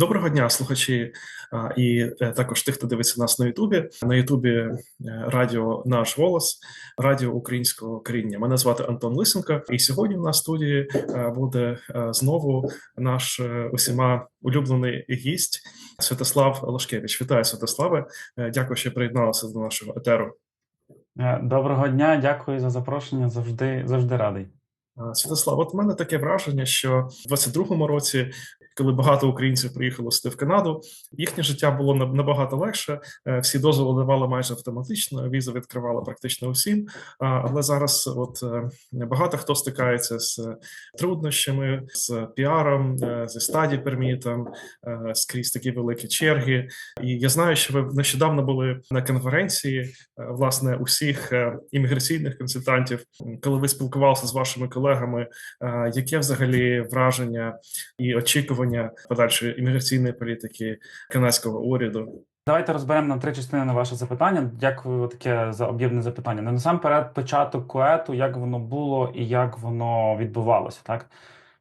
Доброго дня, слухачі, і е, також тих, хто дивиться нас на Ютубі. На Ютубі е, радіо Наш голос, радіо українського коріння. Мене звати Антон Лисенко, і сьогодні в нас в студії е, буде знову наш усіма улюблений гість Святослав Лашкевич. Вітаю, Святославе. Дякую, що приєдналися до нашого етеру. Доброго дня, дякую за запрошення. Завжди завжди радий. Святослав, от у мене таке враження, що в 22-му році, коли багато українців приїхало сюди в Канаду, їхнє життя було набагато легше. Е, Всі дозволи давали майже автоматично, візи відкривали практично усім. Але зараз, от е, багато хто стикається з труднощами, з піаром, е, зі стаді пермітом, е, скрізь такі великі черги. І я знаю, що ви нещодавно були на конференції е, власне усіх е, імміграційних консультантів, коли ви спілкувалися з вашими колегами, е, яке взагалі враження і очікування подальшої імміграційної політики канадського уряду? Давайте розберемо на три частини на ваше запитання. Дякую таке за об'ємне запитання. Ну, насамперед, початок коету, як воно було і як воно відбувалося, так?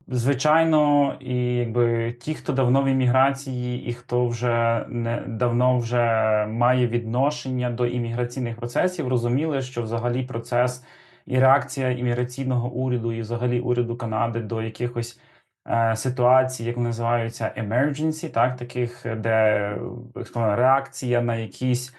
Звичайно, і якби ті, хто давно в імміграції, і хто вже не давно вже має відношення до імміграційних процесів, розуміли, що взагалі процес і реакція імміграційного уряду, і взагалі уряду Канади до якихось ситуацій, як називаються emergency, так таких, де реакція на якісь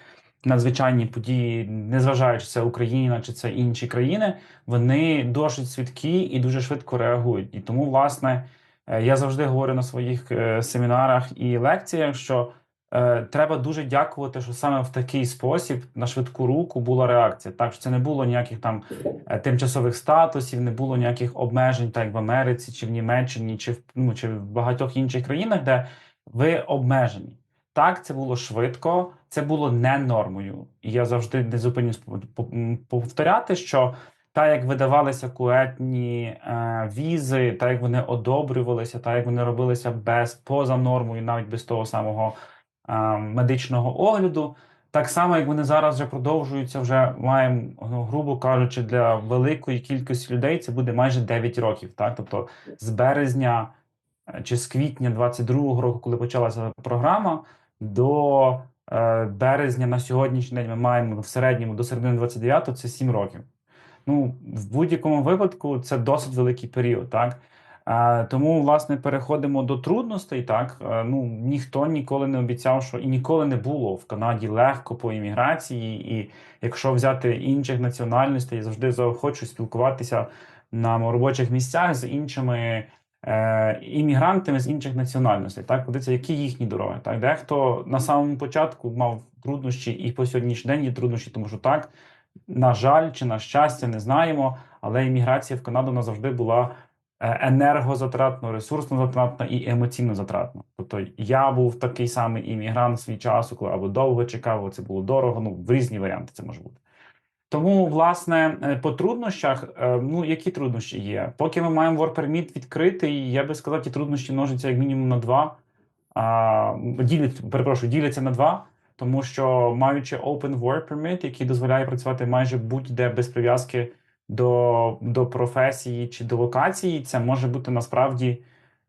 надзвичайні події, незважаючи це Україна чи це інші країни, вони досить свідкі і дуже швидко реагують. І тому, власне, е, я завжди говорю на своїх е, семінарах і лекціях, що е, треба дуже дякувати, що саме в такий спосіб на швидку руку була реакція. Так що це не було ніяких там е, тимчасових статусів, не було ніяких обмежень, так як в Америці, чи в Німеччині, чи в ну, чи в багатьох інших країнах, де ви обмежені. Так, це було швидко, це було не нормою. І я завжди не зупинюсь по- по- повторяти, що так як видавалися куетні е, візи, так як вони одобрювалися, так як вони робилися без поза нормою, навіть без того самого е, медичного огляду. Так само, як вони зараз вже продовжуються, вже маємо, ну, грубо кажучи, для великої кількості людей це буде майже 9 років. Так, тобто з березня е, чи з квітня 22-го року, коли почалася програма, до е, березня на сьогоднішній день ми маємо в середньому до середини 29-го це 7 років. Ну, в будь-якому випадку це досить великий період, так? Тому, власне, переходимо до трудностей. Так, ну ніхто ніколи не обіцяв, що і ніколи не було в Канаді легко по імміграції. І якщо взяти інших національностей, завжди заохочу спілкуватися на робочих місцях з іншими е, іммігрантами з інших національностей. Так, подивіться, які їхні дороги. Так, дехто на самому початку мав труднощі, і по сьогоднішній день є труднощі, тому що так, на жаль, чи на щастя, не знаємо, але імміграція в Канаду назавжди була енергозатратно, ресурсно затратна і емоційно затратна. Тобто я був такий самий іммігрант свій час, коли або довго чекав, або це було дорого. Ну в різні варіанти це може бути. Тому, власне, е, по труднощах, е, ну які труднощі є? Поки ми маємо Work Permit відкритий, я би сказав, ті труднощі множаться як мінімум на два. А, ділять, перепрошую, діляться на два, тому що маючи Open Work Permit, який дозволяє працювати майже будь-де без прив'язки до, до професії чи до локації, це може бути насправді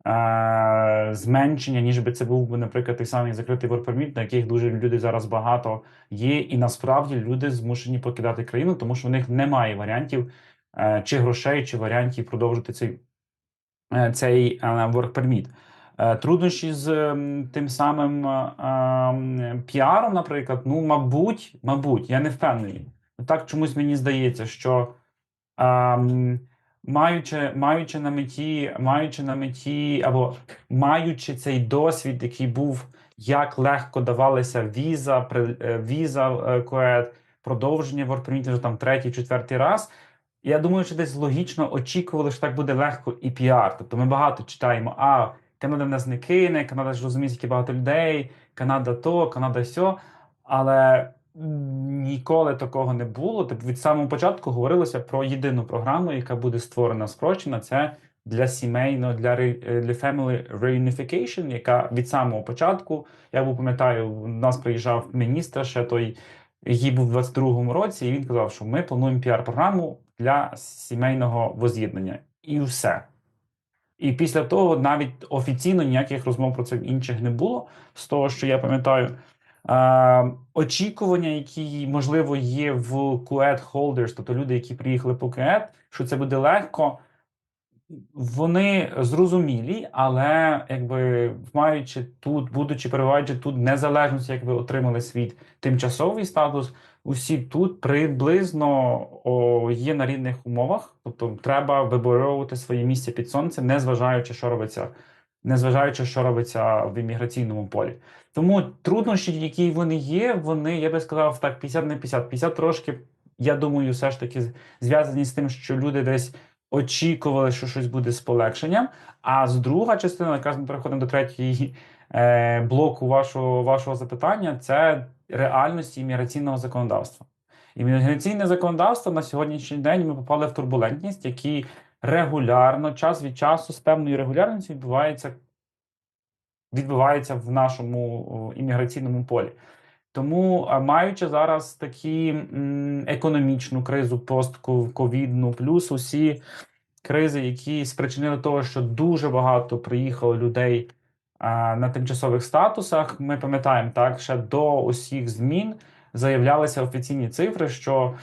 е, зменшення, ніж би це був би, наприклад, той самий закритий Work на яких дуже люди зараз багато є, і насправді люди змушені покидати країну, тому що в них немає варіантів е, чи грошей, чи варіантів продовжити цей, е, цей Work Е, Труднощі з тим самим е, ем, піаром, наприклад, ну, мабуть, мабуть, я не впевнений. Так чомусь мені здається, що маючи, маючи на меті, маючи на меті, або маючи цей досвід, який був, як легко давалися віза, е, віза е, коет, продовження воркпермітів вже там третій, четвертий раз. Я думаю, що десь логічно очікували, що так буде легко і піар. Тобто ми багато читаємо, а Канада нас не кине, Канада ж розуміє, скільки багато людей, Канада то, Канада сьо. Але ніколи такого не було. Тобто від самого початку говорилося про єдину програму, яка буде створена спрощена. Це для сімейного, для, е, для family reunification, яка від самого початку, я був пам'ятаю, у нас приїжджав міністр ще той, який був в 22-му році, і він казав, що ми плануємо піар-програму для сімейного воз'єднання. І все. І після того навіть офіційно ніяких розмов про це інших не було, з того, що я пам'ятаю. Очікування, які можливо є в QED holders, тобто люди, які приїхали по QED, що це буде легко, вони зрозумілі, але якби маючи тут, будучи перебуваючи тут, незалежності, як ви отримали свій тимчасовий статус, усі тут приблизно о, є на рівних умовах, тобто треба виборювати своє місце під сонцем, незважаючи, що робиться, незважаючи, що робиться в імміграційному полі. Тому труднощі, які вони є, вони, я би сказав, так, 50 на 50. 50 трошки, я думаю, все ж таки зв'язані з тим, що люди десь очікували, що щось буде з полегшенням. А з друга частина, якраз ми переходимо до третьої е, блоку вашого, вашого запитання, це реальності імміграційного законодавства. Імміграційне законодавство на сьогоднішній день ми попали в турбулентність, які регулярно, час від часу, з певною регулярністю відбувається, відбувається в нашому імміграційному полі. Тому, маючи зараз такі економічну кризу постковідну, плюс усі кризи, які спричинили того, що дуже багато приїхало людей на тимчасових статусах. Ми пам'ятаємо так, ще до усіх змін заявлялися офіційні цифри, що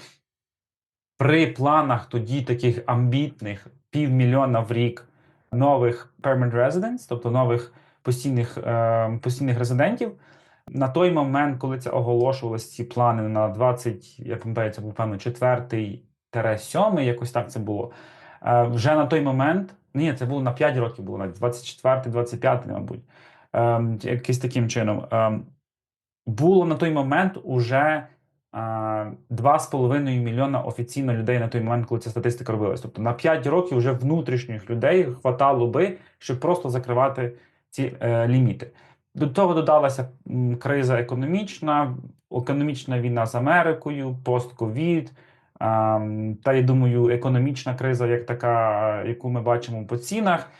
при планах тоді таких амбітних півмільйона в рік нових permanent residents, тобто нових постійних, е, постійних резидентів. На той момент, коли це оголошувалися ці плани на 20, я пам'ятаю, це був певно 4-7, якось так це було. Е, Вже на той момент, ні, це було на 5 років, було навіть 24-25, мабуть, Ем, якось таким чином. Ем, Було на той момент уже 2,5 мільйона офіційно людей на той момент, коли ця статистика робилась. Тобто на 5 років вже внутрішніх людей хватало би, щоб просто закривати ці е, ліміти. До того додалася криза економічна, економічна війна з Америкою, постковід. Та я думаю, економічна криза, як така, яку ми бачимо по цінах,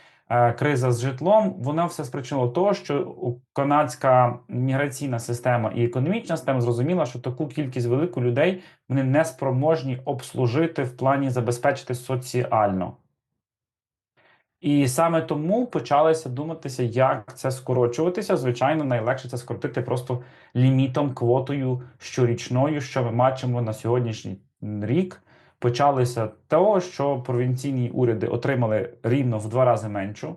криза з житлом, вона все спричинило того, що канадська міграційна система і економічна система зрозуміла, що таку кількість велику людей вони не спроможні обслужити в плані забезпечити соціально. І саме тому почалося думатися, як це скорочуватися. Звичайно, найлегше це скоротити просто лімітом, квотою щорічною, що ми бачимо на сьогоднішній рік. Почалося того, що провінційні уряди отримали рівно в два рази меншу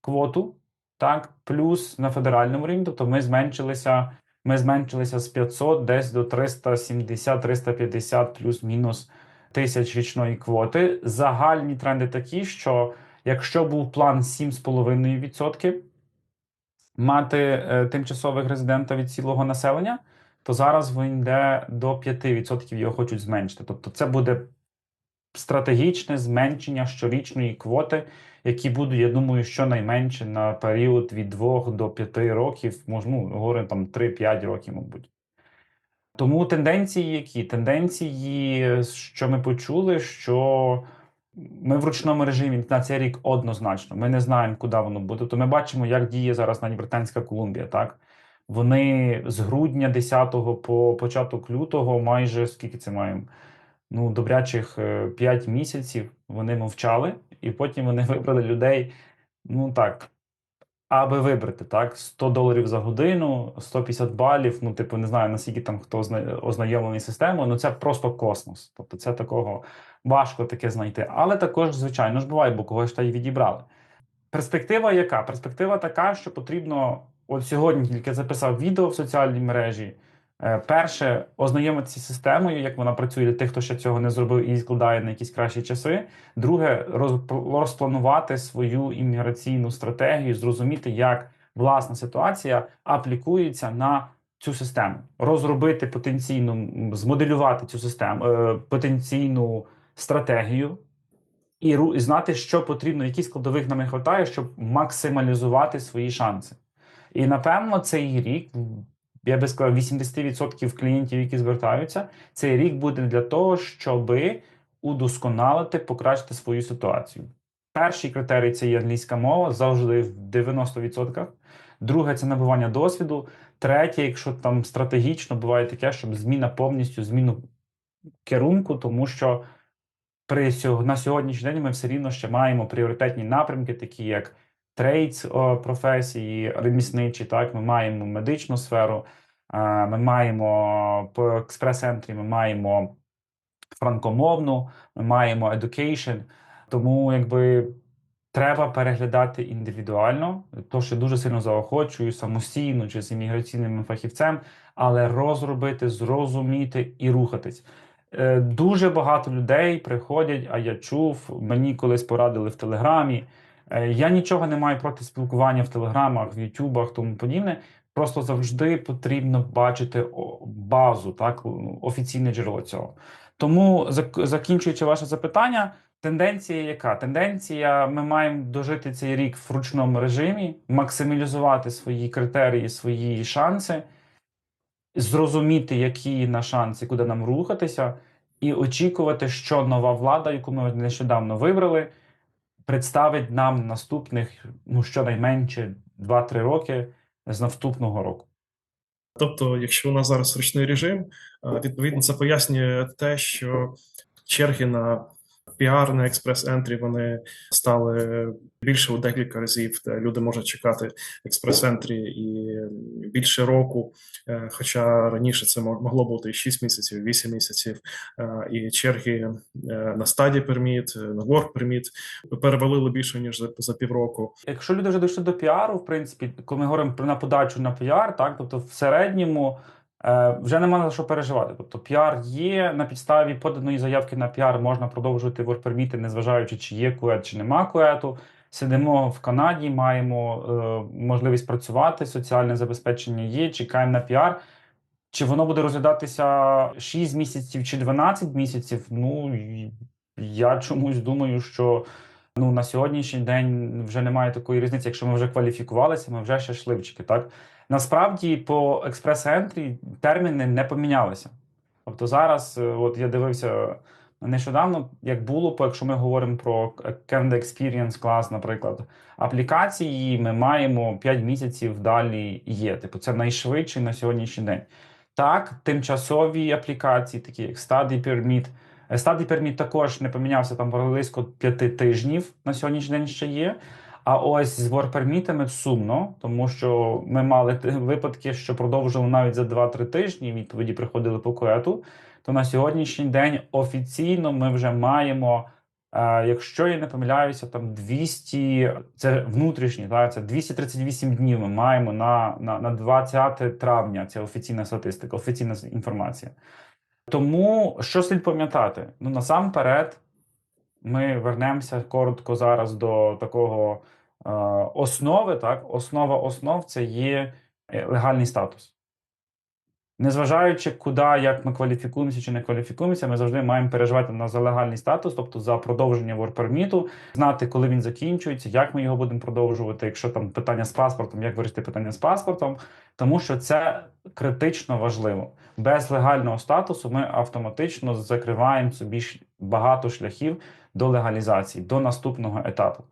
квоту, так, плюс на федеральному рівні, тобто ми зменшилися, ми зменшилися з 500 десь до 370-350 плюс-мінус тисяч річної квоти. Загальні тренди такі, що якщо був план 7,5% мати е, тимчасових резидента від цілого населення, то зараз він йде до 5%, його хочуть зменшити. Тобто, це буде стратегічне зменшення щорічної квоти, які будуть, я думаю, щонайменше на період від 2 до 5 років, можна ну, говоримо там 3-5 років, мабуть. Тому тенденції які? Тенденції, що ми почули, що ми в ручному режимі на цей рік однозначно. Ми не знаємо, куди воно буде. То ми бачимо, як діє зараз навіть Британська Колумбія. Так вони з грудня 10 по початок лютого, майже скільки це маємо? Ну, добрячих 5 місяців вони мовчали, і потім вони вибрали людей. Ну так, аби вибрати так 100 доларів за годину, 150 балів. Ну, типу, не знаю наскільки там хто зна- ознайомлений системою. Ну це просто космос. Тобто, це такого важко таке знайти. Але також, звичайно ж, буває, бо когось та й відібрали. Перспектива яка? Перспектива така, що потрібно, от сьогодні тільки записав відео в соціальній мережі. Е, Перше, ознайомитися з системою, як вона працює для тих, хто ще цього не зробив і складає на якісь кращі часи. Друге, роз- розпланувати свою імміграційну стратегію, зрозуміти, як власна ситуація аплікується на цю систему, розробити потенційну, змоделювати цю систему, е, потенційну стратегію. І знати, що потрібно, які складових нам не вистачає, щоб максималізувати свої шанси. І напевно цей рік, я би сказав, 80% клієнтів, які звертаються, цей рік буде для того, щоб удосконалити, покращити свою ситуацію. Перший критерій це є англійська мова, завжди в 90%. Друге це набування досвіду. Третє, якщо там стратегічно буває таке, щоб зміна повністю зміну керунку, тому що при на сьогоднішній день ми все рівно ще маємо пріоритетні напрямки, такі як трейдс професії, ремісничі. Так, ми маємо медичну сферу, е, ми маємо по експрес-ентрі, ми маємо франкомовну, ми маємо education. Тому якби треба переглядати індивідуально, то що дуже сильно заохочую самостійно чи з імміграційним фахівцем, але розробити, зрозуміти і рухатись. Е, Дуже багато людей приходять, а я чув, мені колись порадили в Телеграмі. Е, Я нічого не маю проти спілкування в Телеграмах, в Ютубах, тому подібне. Просто завжди потрібно бачити базу, так, ну, офіційне джерело цього. Тому, закінчуючи ваше запитання, тенденція яка? Тенденція: ми маємо дожити цей рік в ручному режимі, максималізувати свої критерії, свої шанси, зрозуміти, які на шанси, куди нам рухатися, і очікувати, що нова влада, яку ми нещодавно вибрали, представить нам наступних, ну щонайменше 2-3 роки з наступного року. Тобто, якщо у нас зараз ручний режим, е, відповідно це пояснює те, що черги на піар на експрес-ентрі вони стали більше у декілька разів. Люди можуть чекати експрес-ентрі і більше року. Е, Хоча раніше це мо- могло бути і 6 місяців, і 8 місяців, Е, і черги е, на стадії перміт, на work permit перевалили більше ніж за, за півроку. Якщо люди вже дійшли до піару, в принципі, коли ми говоримо про на подачу на піар, так тобто в середньому вже немає за що переживати. Тобто піар є на підставі поданої заявки на піар, можна продовжувати ворперміти, незважаючи, чи є кует, чи нема куету. Сидимо в Канаді, маємо е, можливість працювати, соціальне забезпечення є, чекаємо на піар. Чи воно буде розглядатися 6 місяців чи 12 місяців? Ну я чомусь думаю, що ну на сьогоднішній день вже немає такої різниці. Якщо ми вже кваліфікувалися, ми вже щасливчики. Так насправді по експрес-ентрі терміни не помінялися. Тобто зараз, е, от я дивився нещодавно, як було, по якщо ми говоримо про Canada Experience Class, наприклад, аплікації, ми маємо 5 місяців далі є. Типу, це найшвидший на сьогоднішній день. Так, тимчасові аплікації, такі як Study Permit. Study Permit також не помінявся там близько п'яти тижнів на сьогоднішній день ще є. А ось з ворпермітами сумно, тому що ми мали випадки, що продовжували навіть за 2-3 тижні. Відповіді приходили по коету. То на сьогоднішній день офіційно ми вже маємо, е, якщо я не помиляюся, там 200, це внутрішні, так, це 238 днів ми маємо на, на, на 20 травня. Це офіційна статистика, офіційна інформація. Тому що слід пам'ятати? Ну насамперед, ми вернемося коротко зараз до такого е, основи. Так, основа основ це є е, легальний статус. Незважаючи, куди, як ми кваліфікуємося чи не кваліфікуємося, ми завжди маємо переживати на за легальний статус, тобто за продовження ворперміту, знати, коли він закінчується, як ми його будемо продовжувати, якщо там питання з паспортом, як вирішити питання з паспортом, тому що це критично важливо. Без легального статусу ми автоматично закриваємо собі багато шляхів до легалізації, до наступного етапу.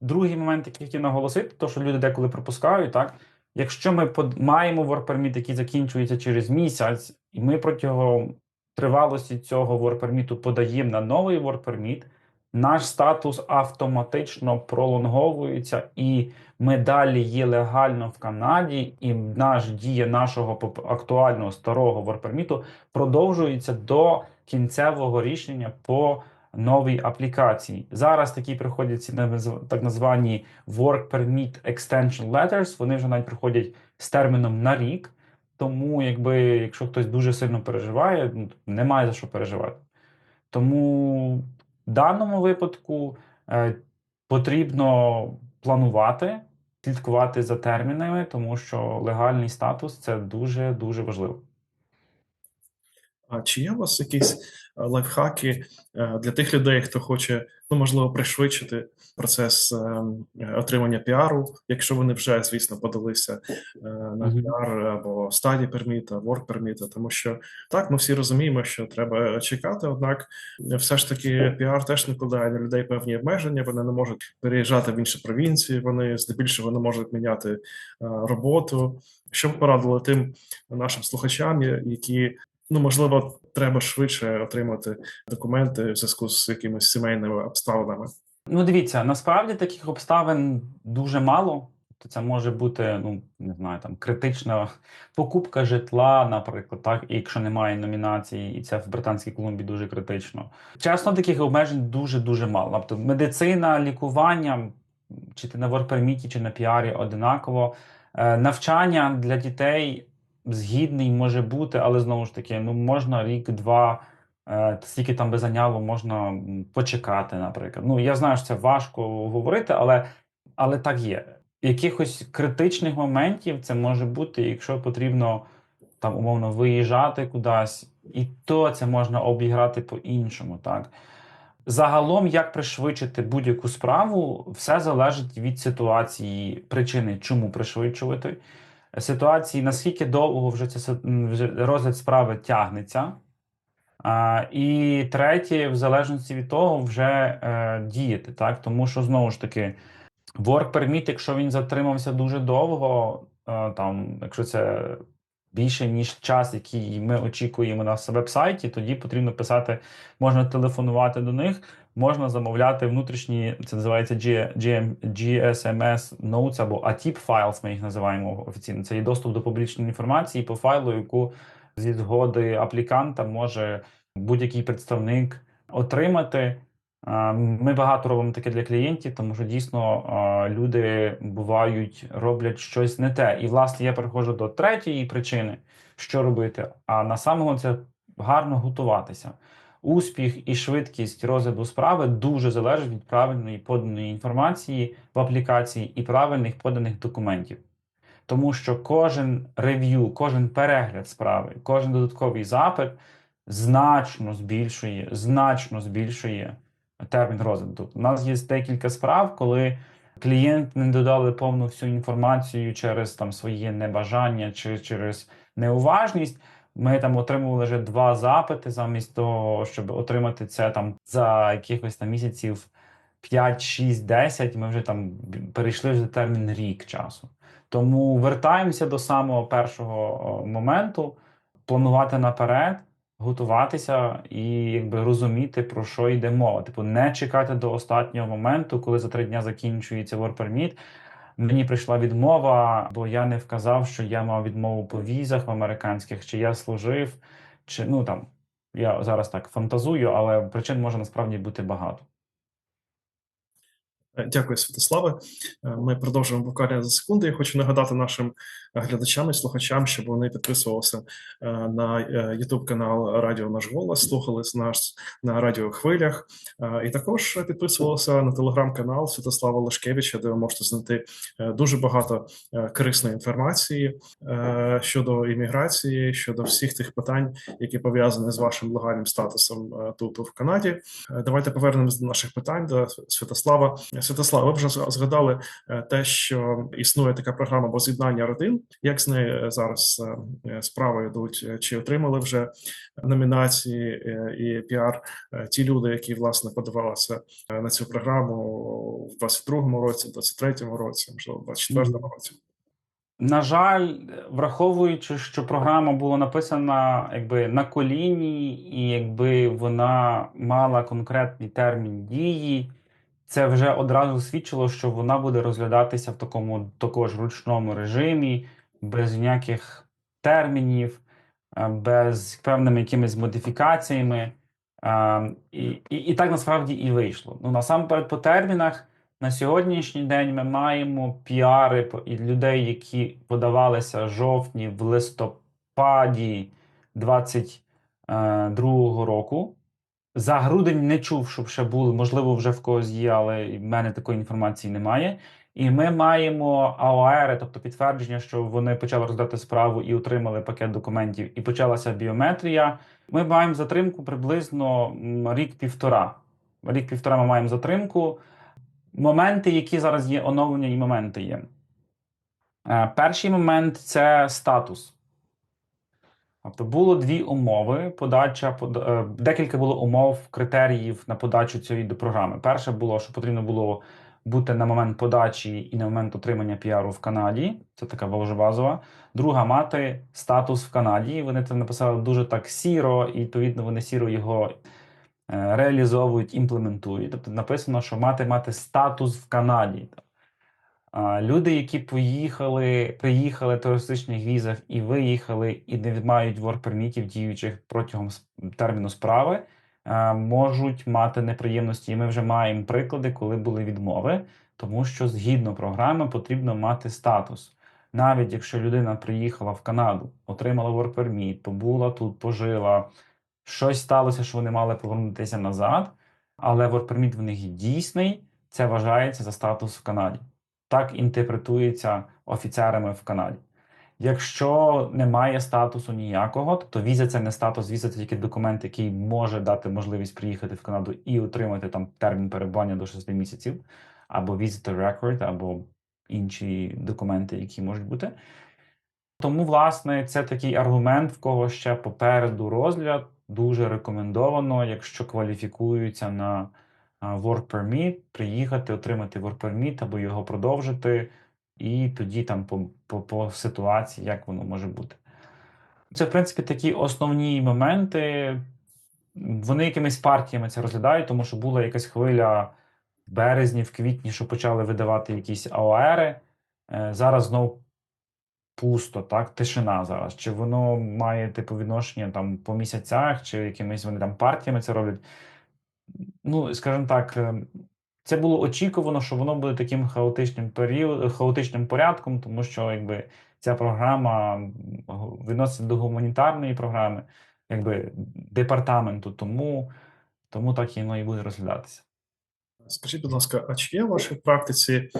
Другий момент, який хотів наголосити, то що люди деколи пропускають, так якщо ми маємо ворперміт, який закінчується через місяць, і ми протягом тривалості цього ворперміту подаємо на новий ворперміт, наш статус автоматично пролонговується, і ми далі є легально в Канаді, і наш дія нашого актуального старого ворперміту продовжується до кінцевого рішення по новій аплікації. Зараз такі приходять ці так названі Work Permit Extension Letters, Вони вже навіть приходять з терміном на рік. Тому, якби якщо хтось дуже сильно переживає, ну, немає за що переживати. Тому в даному випадку е, потрібно планувати, слідкувати за термінами, тому що легальний статус це дуже дуже важливо. А чи є у вас якісь е, лайфхаки е, для тих людей, хто хоче, ну можливо, пришвидшити процес е, отримання піару, якщо вони вже, звісно, подалися на піар або стадії перміта, work перміта, тому що так, ми всі розуміємо, що треба чекати. Однак, все ж таки, піар теж накладає на людей певні обмеження. Вони не можуть переїжджати в інші провінції. Вони здебільшого не можуть міняти роботу. Що б порадили тим нашим слухачам, які ну можливо треба швидше отримати документи в зв'язку з якимись сімейними обставинами. Ну, дивіться, насправді таких обставин дуже мало. То це може бути, ну не знаю, там критична покупка житла, наприклад, так, і якщо немає номінації, і це в Британській Колумбії дуже критично. Чесно, таких обмежень дуже дуже мало. Тобто медицина, лікування, чи ти на ворперміті, чи на піарі одинаково. Е, Навчання для дітей згідний може бути, але знову ж таки, ну можна рік-два. Е, Скільки там би зайняло, можна почекати, наприклад. Ну, я знаю, що це важко говорити, але, але так є. Якихось критичних моментів це може бути, якщо потрібно там умовно виїжджати кудись, і то це можна обіграти по-іншому. Так загалом, як пришвидшити будь-яку справу, все залежить від ситуації, причини, чому пришвидшувати. Ситуації, наскільки довго вже си- розгляд справи тягнеться. І третє, в залежності від того, вже е, діяти, так? Тому що знову ж таки, work permit, якщо він затримався дуже довго, е, там, якщо це більше, ніж час, який ми очікуємо на веб-сайті, тоді потрібно писати, можна телефонувати до них, можна замовляти внутрішні, це називається GM, GSMS Notes або ATIP files, ми їх називаємо офіційно. Це є доступ до публічної інформації по файлу, яку зі згоди апліканта може будь-який представник отримати. Ми багато робимо таке для клієнтів, тому що дійсно люди бувають, роблять щось не те. І, власне, я переходжу до третьої причини, що робити. А на самого це гарно готуватися. Успіх і швидкість розгляду справи дуже залежить від правильної поданої інформації в аплікації і правильних поданих документів. Тому що кожен рев'ю, кожен перегляд справи, кожен додатковий запит значно збільшує, значно збільшує термін розгляду. У нас є декілька справ, коли клієнти не додали повну всю інформацію через там своє небажання чи через неуважність. Ми там отримували вже два запити замість того, щоб отримати це там за якихось там місяців 5, 6, 10. Ми вже там перейшли вже термін рік часу. Тому вертаємося до самого першого моменту, планувати наперед, готуватися і якби розуміти, про що йде мова. Типу, не чекати до останнього моменту, коли за три дня закінчується work permit. Мені прийшла відмова, бо я не вказав, що я мав відмову по візах в американських, чи я служив, чи ну там я зараз так фантазую, але причин може насправді бути багато. Е, Дякую, Святославе. Е, Ми продовжуємо буквально за секунду. Я хочу нагадати нашим глядачам і слухачам, щоб вони підписувалися е, на YouTube канал Радіо Наш Голос, слухали нас на радіохвилях, е, і також підписувалися на телеграм-канал Святослава Лешкевича, де ви можете знайти е, дуже багато е, корисної інформації е, щодо імміграції, щодо всіх тих питань, які пов'язані з вашим легальним статусом е, тут в Канаді. Е, Давайте повернемось до наших питань до Святослава. Святослав, ви вже згадали е, те, що існує така програма воз'єднання родин. Як з нею е, зараз е, справи йдуть? Е, Чи отримали вже номінації е, і піар е, ті люди, які власне подавалися е, на цю програму в 22-му році, в 23-му році, можливо, в 24-му році? На жаль, враховуючи, що програма була написана якби на коліні, і якби вона мала конкретний термін дії, це вже одразу свідчило, що вона буде розглядатися в такому також ручному режимі, без ніяких термінів, е, без певними якимись модифікаціями. Е, І, і, і так насправді і вийшло. Ну насамперед, по термінах. На сьогоднішній день ми маємо піари людей, які подавалися в жовтні в листопаді 22-го року. За грудень не чув, щоб ще були, можливо, вже в когось є, але в мене такої інформації немає. І ми маємо АОР, тобто підтвердження, що вони почали роздати справу і отримали пакет документів, і почалася біометрія. Ми маємо затримку приблизно рік-півтора. Рік-півтора ми маємо затримку. Моменти, які зараз є оновлення, і моменти є. Е, Перший момент це статус. Тобто було дві умови. Подача под- е, декілька було умов, критеріїв на подачу цієї до програми. Перше було, що потрібно було бути на момент подачі і на момент отримання піару в Канаді. Це така дуже базова. Друга мати статус в Канаді. Вони це написали дуже так сіро, і відповідно вони сіро його е, реалізовують, імплементують. Тобто написано, що мати мати статус в Канаді. Люди, які поїхали, приїхали в туристичних візах і виїхали, і не мають ворк-пермітів діючих протягом терміну справи, можуть мати неприємності. І ми вже маємо приклади, коли були відмови, тому що згідно програми потрібно мати статус. Навіть якщо людина приїхала в Канаду, отримала ворк-перміт, побула тут, пожила, щось сталося, що вони мали повернутися назад, але ворк-перміт в них дійсний, це вважається за статус в Канаді так інтерпретується офіцерами в Канаді. Якщо немає статусу ніякого, тобто віза це не статус, віза це тільки документ, який може дати можливість приїхати в Канаду і отримати там термін перебування до 6 місяців, або visitor record, або інші документи, які можуть бути. Тому, власне, це такий аргумент, в кого ще попереду розгляд. Дуже рекомендовано, якщо кваліфікуються на work permit, приїхати, отримати work permit або його продовжити, і тоді там по, по, по ситуації, як воно може бути. Це, в принципі, такі основні моменти. Вони якимись партіями це розглядають, тому що була якась хвиля в березні, в квітні, що почали видавати якісь АОРи. Е, Зараз знов пусто, так, тишина зараз. Чи воно має типу відношення там по місяцях, чи якимись вони там партіями це роблять. Ну, скажімо так, е, це було очікувано, що воно буде таким хаотичним період, хаотичним порядком, тому що якби ця програма відноситься до гуманітарної програми, якби департаменту, тому, тому так і воно і буде розглядатися. Скажіть, будь ласка, а чи є в вашій практиці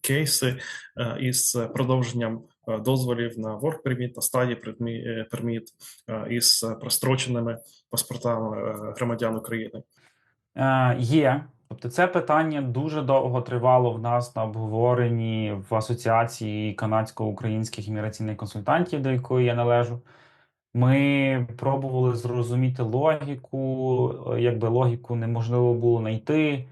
кейси е, із продовженням е, дозволів на work permit, на стадії е, permit, е, із простроченими паспортами е, громадян України? Е, є. Тобто це питання дуже довго тривало в нас на обговоренні в асоціації канадсько-українських імміграційних консультантів, до якої я належу. Ми пробували зрозуміти логіку, е, якби логіку неможливо було знайти,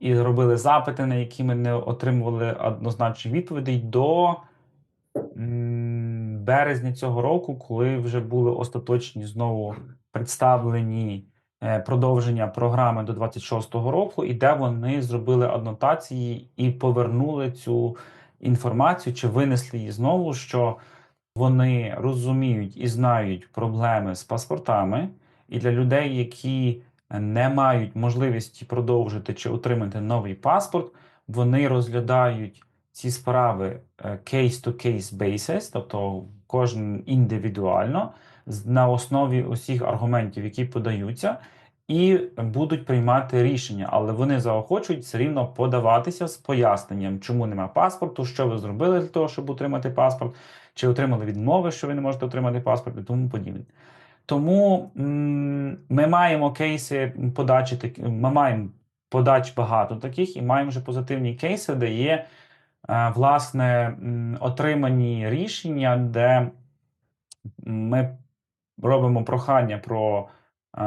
і робили запити, на які ми не отримували однозначні відповідей до березня цього року, коли вже були остаточні знову представлені продовження програми до 26-го року, і де вони зробили анотації і повернули цю інформацію, чи винесли її знову, що вони розуміють і знають проблеми з паспортами, і для людей, які не мають можливості продовжити чи отримати новий паспорт, вони розглядають ці справи е, case-to-case basis, тобто кожен індивідуально, на основі усіх аргументів, які подаються, і будуть приймати рішення, але вони заохочують все рівно подаватися з поясненням, чому немає паспорту, що ви зробили для того, щоб отримати паспорт, чи отримали відмови, що ви не можете отримати паспорт і тому подібне. Тому ми маємо кейси подачі, ми маємо подач багато таких, і маємо вже позитивні кейси, де є е, власне отримані рішення, де ми робимо прохання про е,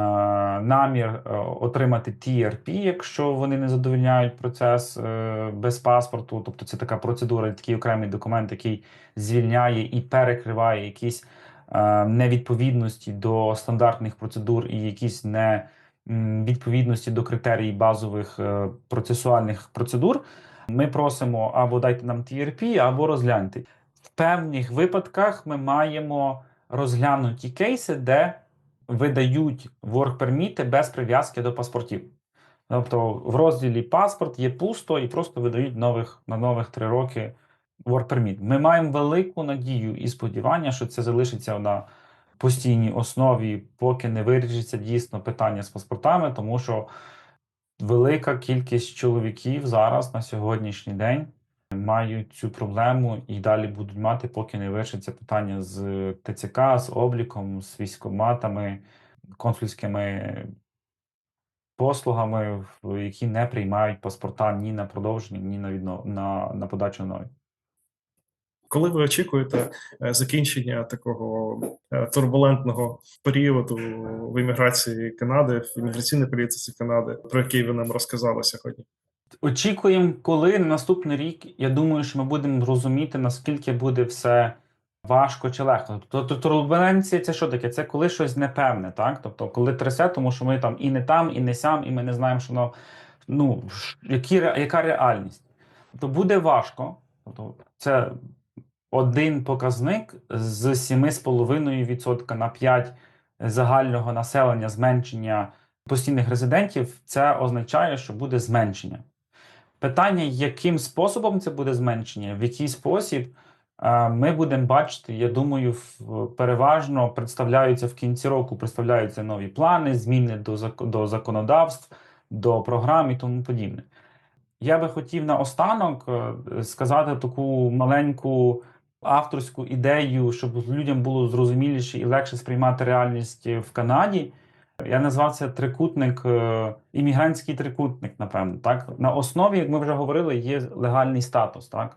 намір е, отримати TRP, якщо вони не задовольняють процес е, без паспорту. Тобто це така процедура, такий окремий документ, який звільняє і перекриває якісь е, невідповідності до стандартних процедур і якісь не відповідності до критерій базових е, процесуальних процедур. Ми просимо або дайте нам TRP, або розгляньте. В певних випадках ми маємо розглянуті кейси, де видають work-перміти без прив'язки до паспортів. Тобто в розділі паспорт є пусто і просто видають нових на нових три роки work-permit. Ми маємо велику надію і сподівання, що це залишиться на постійній основі, поки не вирішиться дійсно питання з паспортами, тому що велика кількість чоловіків зараз на сьогоднішній день мають цю проблему і далі будуть мати, поки не вирішиться питання з ТЦК, з обліком, з військоматами, консульськими послугами, які не приймають паспорта ні на продовження, ні на відно... на, на подачу нових. Коли ви очікуєте е, закінчення такого е, турбулентного періоду в імміграції Канади, в імміграційній політиці Канади, про який ви нам розказали сьогодні? Очікуємо, коли на наступний рік. Я думаю, що ми будемо розуміти, наскільки буде все важко чи легко. Тобто турбуленція це що таке? Це коли щось непевне, так? Тобто, коли трясе, тому що ми там і не там, і не сям, і ми не знаємо, що воно ну, які, яка реальність. Тобто буде важко. Тобто, це один показник з 7,5% на 5 загального населення зменшення постійних резидентів. Це означає, що буде зменшення. Питання, яким способом це буде зменшення, в який спосіб е, ми будемо бачити, я думаю, переважно представляються в кінці року, представляються нові плани, зміни до законодавств, до програм і тому подібне. Я би хотів наостанок е, сказати таку маленьку авторську ідею, щоб людям було зрозуміліше і легше сприймати реальність в Канаді. Я назвав це трикутник, е, іммігрантський трикутник, напевно. Так? На основі, як ми вже говорили, є легальний статус. Так?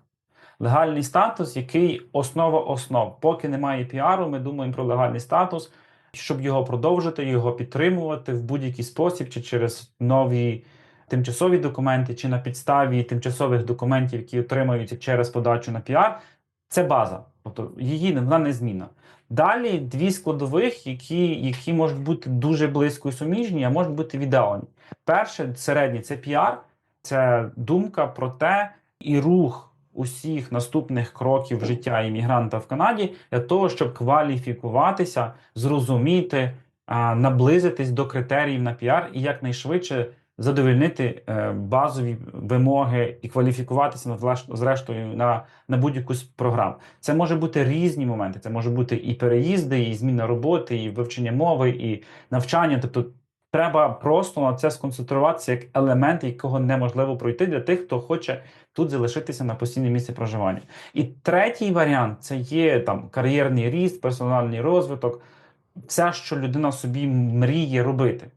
Легальний статус, який основа основ. Поки немає піару, ми думаємо про легальний статус, щоб його продовжити, його підтримувати в будь-який спосіб, чи через нові тимчасові документи, чи на підставі тимчасових документів, які отримуються через подачу на піар. Це база, тобто її вона незмінна. Далі дві складових, які, які можуть бути дуже близько і суміжні, а можуть бути віддалені. Перше, середнє це піар, це думка про те і рух усіх наступних кроків життя іммігранта в Канаді для того, щоб кваліфікуватися, зрозуміти, наблизитись до критеріїв на піар і якнайшвидше задовольнити е, базові вимоги і кваліфікуватися на зрештою на, на будь-яку з програм. Це може бути різні моменти. Це може бути і переїзди, і зміна роботи, і вивчення мови, і навчання. Тобто, треба просто на це сконцентруватися як елемент, якого неможливо пройти для тих, хто хоче тут залишитися на постійне місце проживання. І третій варіант це є там кар'єрний ріст, персональний розвиток, все, що людина собі мріє робити.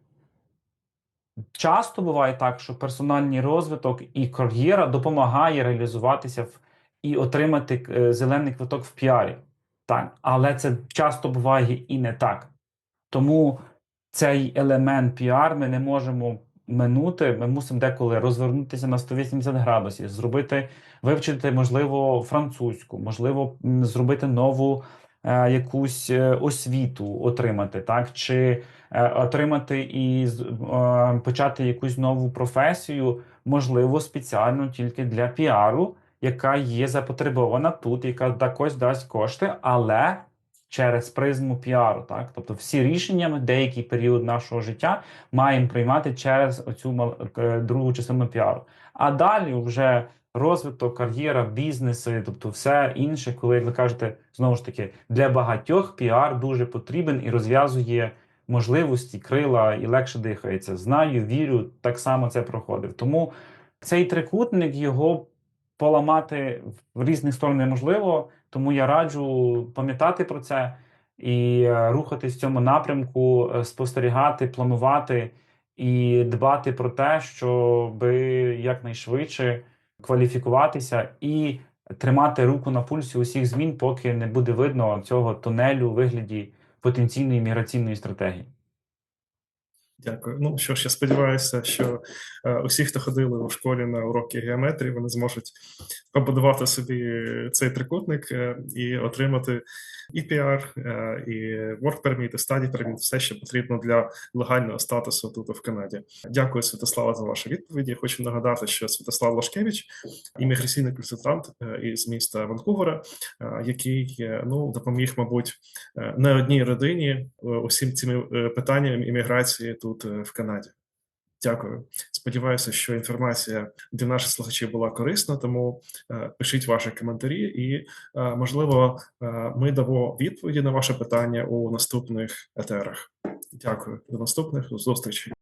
Часто буває так, що персональний розвиток і кар'єра допомагає реалізуватися в і отримати е, зелений квиток в піарі. Так, але це часто буває і не так. Тому цей елемент піар ми не можемо минути. Ми мусимо деколи розвернутися на 180 градусів, зробити, вивчити, можливо, французьку, можливо, зробити нову якусь е, освіту, отримати, так чи е, отримати і е, почати якусь нову професію, можливо, спеціально тільки для піару, яка є запотребована тут, яка також дасть кошти, але через призму піару. Так, тобто всі рішення деякий період нашого життя маємо приймати через оцю е, другу частину піару. А далі вже розвиток, кар'єра, бізнеси, тобто все інше, коли ви кажете, знову ж таки, для багатьох піар дуже потрібен і розв'язує можливості, крила і легше дихається. Знаю, вірю, так само це проходив. Тому цей трикутник його поламати в різних сторон неможливо. Тому я раджу пам'ятати про це і е, рухатись в цьому напрямку, е, спостерігати, планувати і дбати про те, щоб якнайшвидше кваліфікуватися і тримати руку на пульсі усіх змін, поки не буде видно цього тунелю у вигляді потенційної міграційної стратегії. Дякую. Ну що ж, я сподіваюся, що е, усі, хто ходили у школі на уроки геометрії, вони зможуть побудувати собі цей трикутник е, і отримати і піар, е, і work permit, і study permit, все, що потрібно для легального статусу тут в Канаді. Дякую, Святослава, за ваші відповіді. Хочу нагадати, що Святослав Лашкевич, імміграційний консультант е, із міста Ванкувера, е, який ну допоміг, мабуть, не одній родині усім цим питанням імміграції тут в Канаді. Дякую. Сподіваюся, що інформація для наших слухачів була корисна, тому е, пишіть ваші коментарі, і е, можливо, е, ми дамо відповіді на ваше питання у наступних етерах. Дякую. До наступних зустрічей.